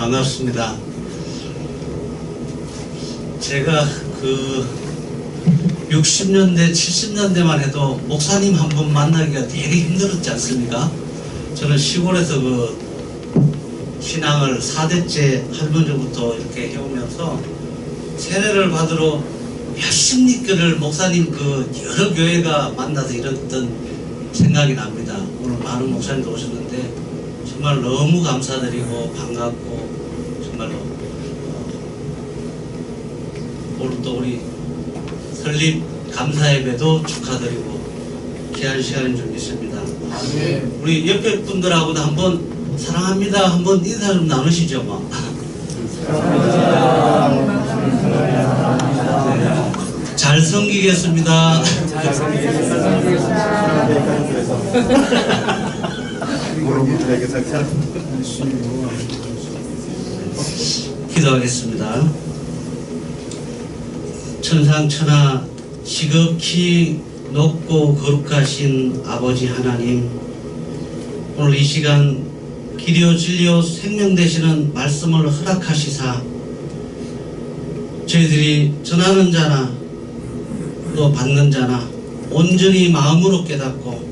반갑습니다. 제가 그 60년대, 70년대만 해도 목사님 한 분 만나기가 되게 힘들었지 않습니까? 저는 시골에서 그 신앙을 4대째 할머니부터 이렇게 해오면서 세례를 받으러 몇십 리교를 목사님 그 여러 교회가 만나서 이랬던 생각이 납니다. 오늘 많은 목사님도 오셨는데 정말 너무 감사드리고 반갑고 정말로 어, 오늘 또 우리 설립 감사 예배도 축하드리고 귀한 시간인 줄 믿습니다. 우리 옆에 분들하고도 한번 사랑합니다 한번 인사 좀 나누시죠 뭐. 잘 섬기겠습니다. 여러분들에게 상처 기 도하겠습니다. 천상천하 지극히 높고 거룩하신 아버지 하나님 오늘 이 시간 길이요 진리요 생명 되시는 말씀을 허락하시사 저희들이 전하는 자나 또 받는 자나 온전히 마음으로 깨닫고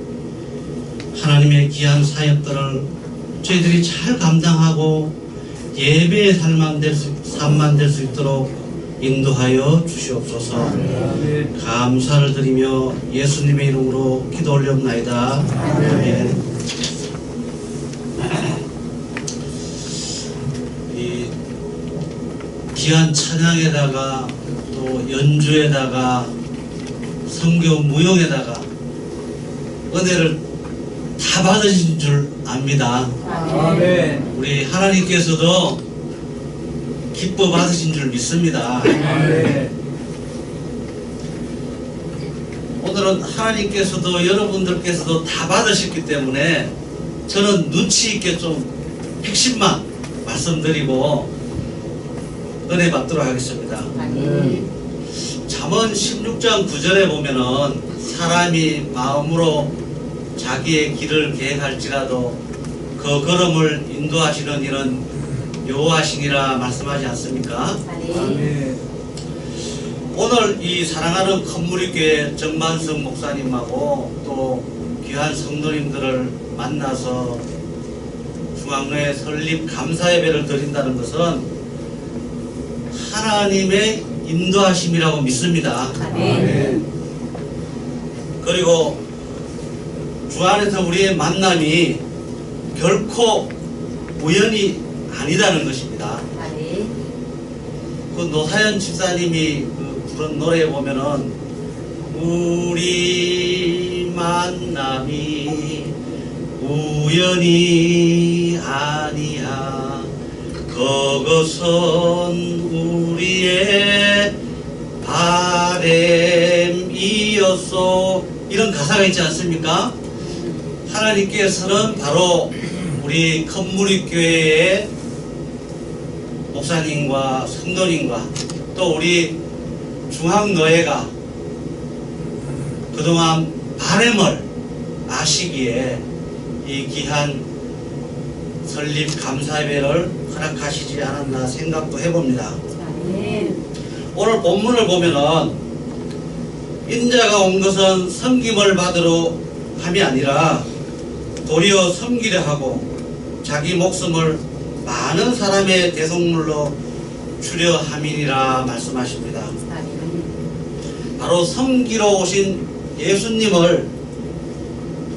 하나님의 귀한 사역들을 저희들이 잘 감당하고 예배의 삶만 될 수, 삶만 될 수 있도록 인도하여 주시옵소서 감사를 드리며 예수님의 이름으로 기도 올렸나이다 아멘. 이 귀한 찬양에다가 또 연주에다가 성교 무용에다가 은혜를 다 받으신 줄 압니다. 아멘. 우리 하나님께서도 기뻐 받으신 줄 믿습니다. 아멘. 오늘은 하나님께서도 여러분들께서도 다 받으셨기 때문에 저는 눈치 있게 좀 핵심만 말씀드리고 은혜 받도록 하겠습니다. 잠언 16장 9절에 보면은 사람이 마음으로 자기의 길을 계획할지라도 그 걸음을 인도하시는 이는 여호와시니라 말씀하지 않습니까? 아멘. 오늘 이 사랑하는 건물이교회 정만성 목사님하고 또 귀한 성도님들을 만나서 중앙로에 설립 감사 예배를 드린다는 것은 하나님의 인도하심이라고 믿습니다. 아멘. 그리고 주 안에서 우리의 만남이 결코 우연이 아니다는 것입니다. 그 노사연 집사님이 그 부른 노래에 보면은 우리 만남이 우연이 아니야 그것은 우리의 바램이었소 이런 가사가 있지 않습니까? 하나님께서는 바로 우리 건물이 교회의 목사님과 성도님과 또 우리 중앙노예가 그동안 바램을 아시기에 이 귀한 설립 감사회를 허락하시지 않았나 생각도 해봅니다. 오늘 본문을 보면은 인자가 온 것은 섬김을 받으러 함이 아니라 도리어 섬기려 하고 자기 목숨을 많은 사람의 대속물로 주려 함이니라 말씀하십니다. 바로 섬기러 오신 예수님을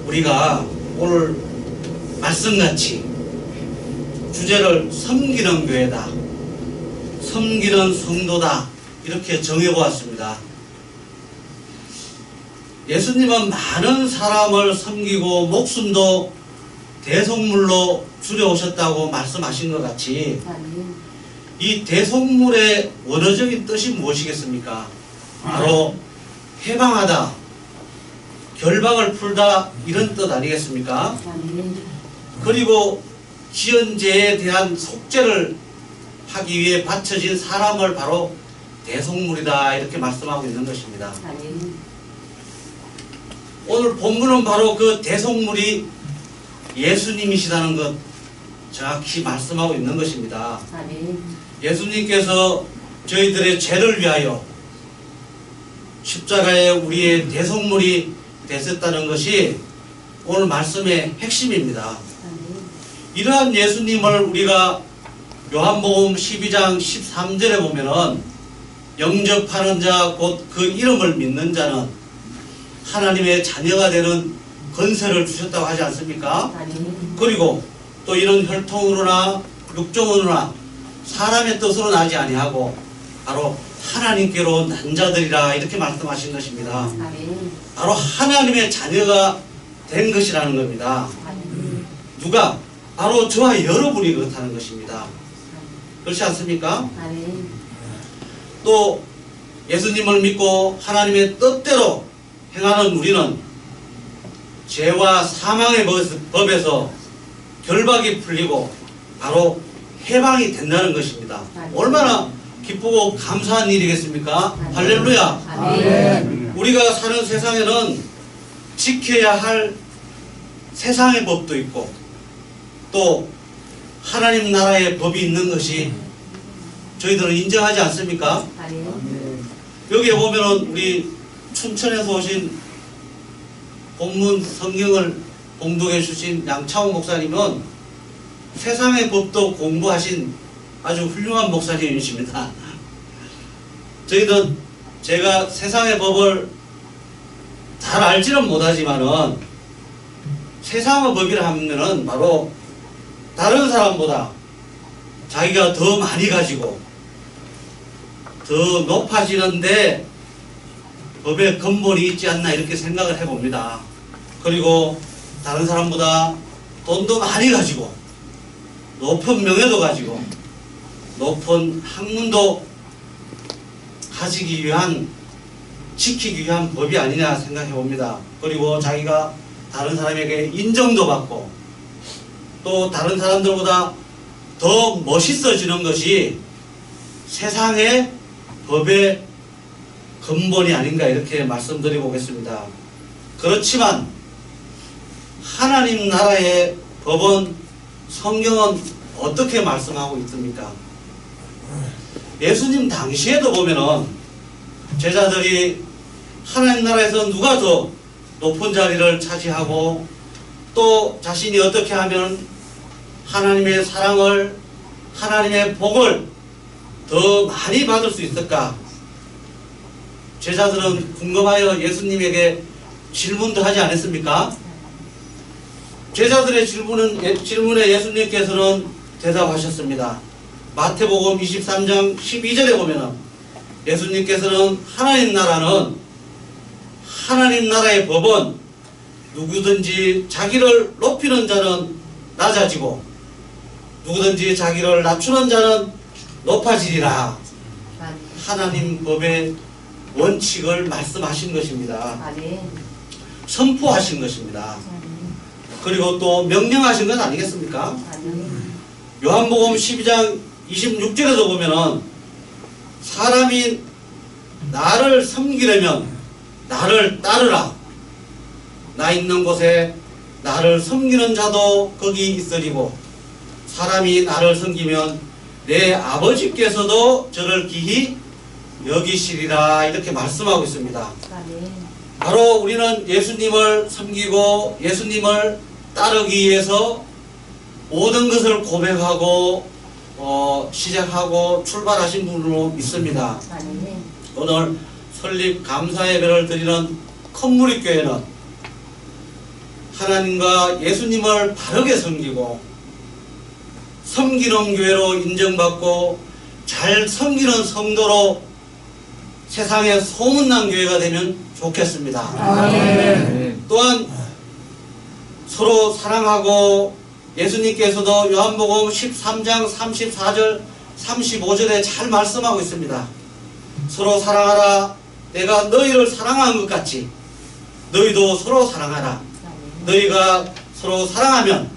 우리가 오늘 말씀같이 주제를 섬기는 교회다. 섬기는 성도다. 이렇게 정해보았습니다. 예수님은 많은 사람을 섬기고 목숨도 대속물로 줄여오셨다고 말씀하신 것 같이 이 대속물의 원어적인 뜻이 무엇이겠습니까? 바로 해방하다, 결박을 풀다 이런 뜻 아니겠습니까? 그리고 지연죄에 대한 속죄를 하기 위해 바쳐진 사람을 바로 대속물이다 이렇게 말씀하고 있는 것입니다. 오늘 본문은 바로 그 대속물이 예수님이시다는 것 정확히 말씀하고 있는 것입니다. 아멘. 예수님께서 저희들의 죄를 위하여 십자가에 우리의 대속물이 되셨다는 것이 오늘 말씀의 핵심입니다. 아멘. 이러한 예수님을 우리가 요한복음 12장 13절에 보면은 영접하는 자 곧 그 이름을 믿는 자는 하나님의 자녀가 되는 건세를 주셨다고 하지 않습니까? 그리고 또 이런 혈통으로나 육종으로나 사람의 뜻으로 나지 아니하고 바로 하나님께로 난 자들이라 이렇게 말씀하신 것입니다. 바로 하나님의 자녀가 된 것이라는 겁니다. 누가? 바로 저와 여러분이 그렇다는 것입니다. 그렇지 않습니까? 또 예수님을 믿고 하나님의 뜻대로 행하는 우리는 죄와 사망의 법- 법에서 결박이 풀리고 바로 해방이 된다는 것입니다. 얼마나 기쁘고 감사한 일이겠습니까? 할렐루야! 아멘. 우리가 사는 세상에는 지켜야 할 세상의 법도 있고 또 하나님 나라의 법이 있는 것이 저희들은 인정하지 않습니까? 여기에 보면은 우리 춘천에서 오신 본문 성경을 공독해 주신 양창호 목사님은 세상의 법도 공부하신 아주 훌륭한 목사님이십니다. 저희는 제가 세상의 법을 잘 알지는 못하지만은 세상의 법이라 하면은 바로 다른 사람보다 자기가 더 많이 가지고 더 높아지는데 법의 근본이 있지 않나 이렇게 생각을 해봅니다. 그리고 다른 사람보다 돈도 많이 가지고 높은 명예도 가지고 높은 학문도 가지기 위한 지키기 위한 법이 아니냐 생각해 봅니다. 그리고 자기가 다른 사람에게 인정도 받고 또 다른 사람들보다 더 멋있어지는 것이 세상의 법의 근본이 아닌가 이렇게 말씀드리고 오겠습니다. 그렇지만 하나님 나라의 법은 성경은 어떻게 말씀하고 있습니까? 예수님 당시에도 보면은 제자들이 하나님 나라에서 누가 더 높은 자리를 차지하고 또 자신이 어떻게 하면 하나님의 사랑을 하나님의 복을 더 많이 받을 수 있을까? 제자들은 궁금하여 예수님에게 질문도 하지 않았습니까? 제자들의 질문은, 예- 질문에 예수님께서는 대답하셨습니다. 마태복음 23장 12절에 보면은 예수님께서는 하나님 나라는 하나님 나라의 법은 누구든지 자기를 높이는 자는 낮아지고 누구든지 자기를 낮추는 자는 높아지리라. 하나님 법의 원칙을 말씀하신 것입니다. 선포하신 것입니다. 그리고 또 명령하신 건 아니겠습니까? 요한복음 12장 26절에도 보면은 사람이 나를 섬기려면 나를 따르라. 나 있는 곳에 나를 섬기는 자도 거기 있으리고 사람이 나를 섬기면 내 아버지께서도 저를 기히 여기시리라 이렇게 말씀하고 있습니다. 아멘. 바로 우리는 예수님을 섬기고 예수님을 따르기 위해서 모든 것을 고백하고 어, 시작하고 출발하신 분으로 믿습니다. 아멘. 오늘 설립 감사 예배를 드리는 컨무리 교회는 하나님과 예수님을 바르게 섬기고 섬기는 교회로 인정받고 잘 섬기는 성도로 세상에 소문난 교회가 되면 좋겠습니다. 아멘. 또한 서로 사랑하고 예수님께서도 요한복음 13장 34절 35절에 잘 말씀하고 있습니다. 서로 사랑하라. 내가 너희를 사랑한 것 같이 너희도 서로 사랑하라. 너희가 서로 사랑하면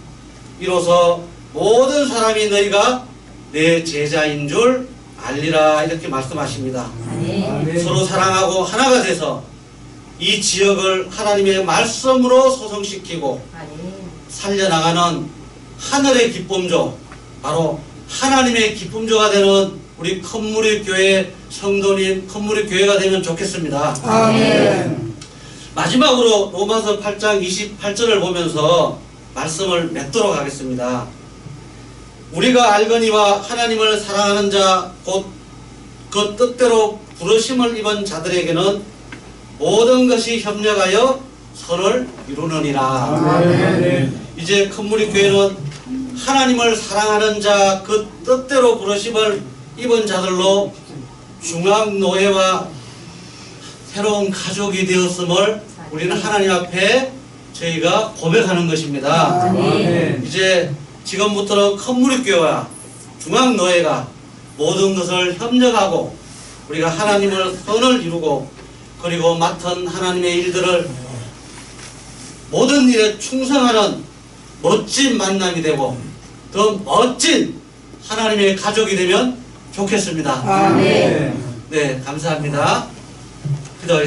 이로써 모든 사람이 너희가 내 제자인 줄 알리라 이렇게 말씀하십니다. 아멘. 아멘. 서로 사랑하고 하나가 돼서 이 지역을 하나님의 말씀으로 소성시키고 아멘. 살려나가는 하늘의 기쁨조 바로 하나님의 기쁨조가 되는 우리 컴무리 교회 성도님 컴무리 교회가 되면 좋겠습니다. 아멘. 마지막으로 로마서 8장 28절을 보면서 말씀을 맺도록 하겠습니다. 우리가 알거니와 하나님을 사랑하는 자 곧 그 뜻대로 부르심을 입은 자들에게는 모든 것이 협력하여 선을 이루느니라. 아멘. 이제 큰 무리 교회는 하나님을 사랑하는 자 그 뜻대로 부르심을 입은 자들로 중앙 노예와 새로운 가족이 되었음을 우리는 하나님 앞에 저희가 고백하는 것입니다. 아멘. 이제 지금부터는 큰 무리 교회와 중앙 노예가 모든 것을 협력하고 우리가 하나님을 선을 이루고 그리고 맡은 하나님의 일들을 모든 일에 충성하는 멋진 만남이 되고 더 멋진 하나님의 가족이 되면 좋겠습니다. 아멘. 네, 감사합니다. 기도하겠습니다.